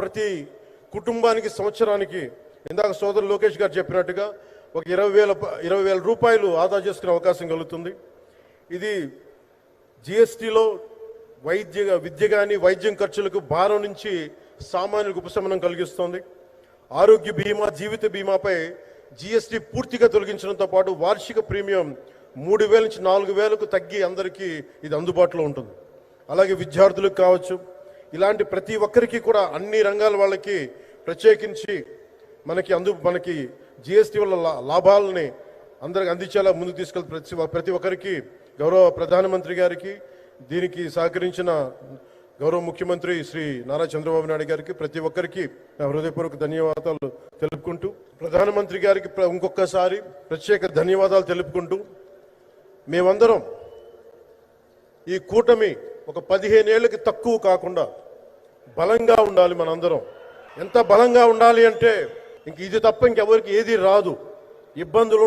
ప్రతి కుటుంబానికి సంవత్సరానికి ఇందాక సోదరు లోకేష్ గారు చెప్పినట్టుగా ఒక ఇరవై వేల ఇరవై వేల రూపాయలు ఆదా చేసుకునే అవకాశం కలుగుతుంది. ఇది జిఎస్టిలో వైద్య విద్య కానీ వైద్యం ఖర్చులకు భారం నుంచి సామాన్యులకు ఉపశమనం కలిగిస్తోంది. ఆరోగ్య బీమా జీవిత బీమాపై జిఎస్టి పూర్తిగా తొలగించడంతో పాటు వార్షిక ప్రీమియం మూడు వేల నుంచి నాలుగు వేలకు తగ్గి అందరికీ ఇది అందుబాటులో ఉంటుంది. అలాగే విద్యార్థులకు కావచ్చు ఇలాంటి ప్రతి ఒక్కరికి కూడా అన్ని రంగాల వాళ్ళకి ప్రత్యేకించి మనకి అందు మనకి జిఎస్టీ వల్ల లా- లాభాలని అందరికి అందించేలా ముందుకు తీసుకెళ్ళి ప్రతి ప్రతి ఒక్కరికి గౌరవ ప్రధానమంత్రి గారికి దీనికి సహకరించిన గౌరవ ముఖ్యమంత్రి శ్రీ నారా చంద్రబాబు నాయుడు గారికి ప్రతి ఒక్కరికి నా హృదయపూర్వక ధన్యవాదాలు తెలుపుకుంటూ ప్రధానమంత్రి గారికి ఇంకొకసారి ప్రత్యేక ధన్యవాదాలు తెలుపుకుంటూ మేమందరం ఈ కూటమి ఒక పదిహేనేళ్ళకి తక్కువ కాకుండా బలంగా ఉండాలి మనందరం. ఎంత బలంగా ఉండాలి అంటే ఇంక ఇది తప్ప ఇంకెవరికి ఏది రాదు. ఇబ్బందులు